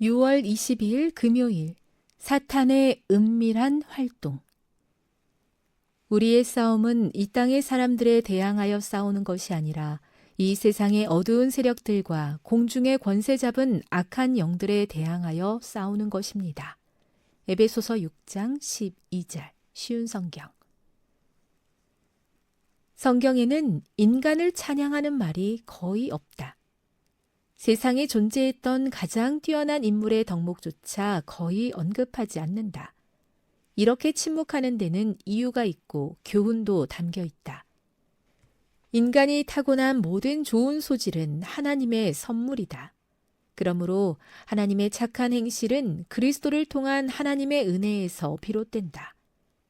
6월 22일 금요일 사탄의 은밀한 활동 우리의 싸움은 이 땅의 사람들에 대항하여 싸우는 것이 아니라 이 세상의 어두운 세력들과 공중의 권세 잡은 악한 영들에 대항하여 싸우는 것입니다. 에베소서 6장 12절 쉬운 성경 성경에는 인간을 찬양하는 말이 거의 없다. 세상에 존재했던 가장 뛰어난 인물의 덕목조차 거의 언급하지 않는다. 이렇게 침묵하는 데는 이유가 있고 교훈도 담겨 있다. 인간이 타고난 모든 좋은 소질은 하나님의 선물이다. 그러므로 하나님의 착한 행실은 그리스도를 통한 하나님의 은혜에서 비롯된다.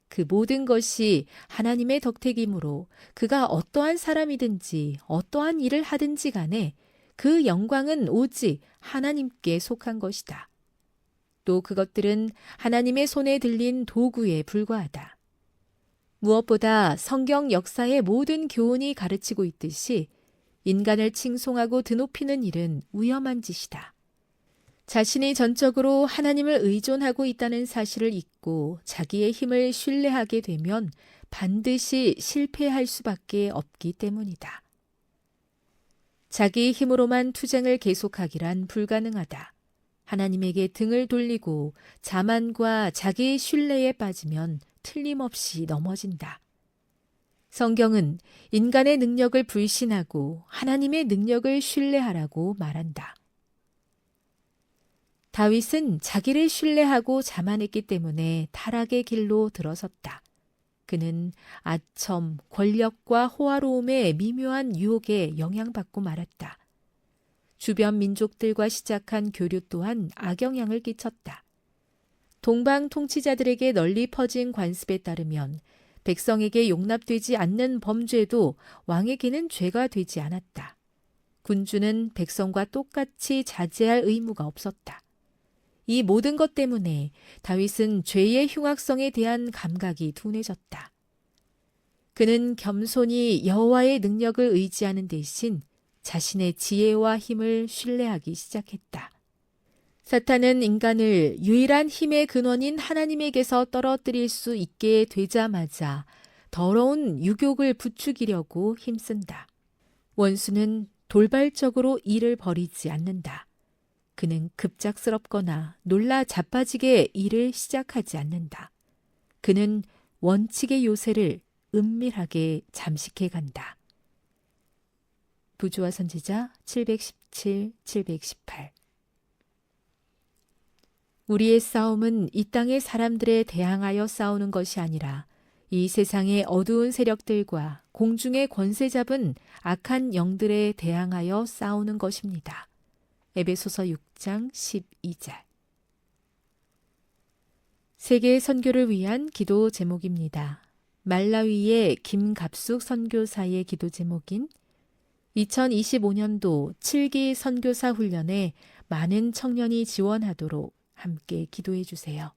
그 모든 것이 하나님의 덕택이므로 그가 어떠한 사람이든지 어떠한 일을 하든지 간에 그 영광은 오직 하나님께 속한 것이다. 또 그것들은 하나님의 손에 들린 도구에 불과하다. 무엇보다 성경 역사의 모든 교훈이 가르치고 있듯이 인간을 칭송하고 드높이는 일은 위험한 짓이다. 자신이 전적으로 하나님을 의존하고 있다는 사실을 잊고 자기의 힘을 신뢰하게 되면 반드시 실패할 수밖에 없기 때문이다. 자기 힘으로만 투쟁을 계속하기란 불가능하다. 하나님에게 등을 돌리고 자만과 자기의 신뢰에 빠지면 틀림없이 넘어진다. 성경은 인간의 능력을 불신하고 하나님의 능력을 신뢰하라고 말한다. 다윗은 자기를 신뢰하고 자만했기 때문에 타락의 길로 들어섰다. 그는 아첨, 권력과 호화로움의 미묘한 유혹에 영향받고 말았다. 주변 민족들과 시작한 교류 또한 악영향을 끼쳤다. 동방 통치자들에게 널리 퍼진 관습에 따르면 백성에게 용납되지 않는 범죄도 왕에게는 죄가 되지 않았다. 군주는 백성과 똑같이 자제할 의무가 없었다. 이 모든 것 때문에 다윗은 죄의 흉악성에 대한 감각이 둔해졌다. 그는 겸손히 여호와의 능력을 의지하는 대신 자신의 지혜와 힘을 신뢰하기 시작했다. 사탄은 인간을 유일한 힘의 근원인 하나님에게서 떨어뜨릴 수 있게 되자마자 더러운 유욕을 부추기려고 힘쓴다. 원수는 돌발적으로 일을 벌이지 않는다. 그는 급작스럽거나 놀라 자빠지게 일을 시작하지 않는다. 그는 원칙의 요새를 은밀하게 잠식해 간다. 부주와 선지자 717, 718 우리의 싸움은 이 땅의 사람들에 대항하여 싸우는 것이 아니라 이 세상의 어두운 세력들과 공중의 권세 잡은 악한 영들에 대항하여 싸우는 것입니다. 에베소서 6장 12절 세계 선교를 위한 기도 제목입니다. 말라위의 김갑숙 선교사의 기도 제목인 2025년도 7기 선교사 훈련에 많은 청년이 지원하도록 함께 기도해 주세요.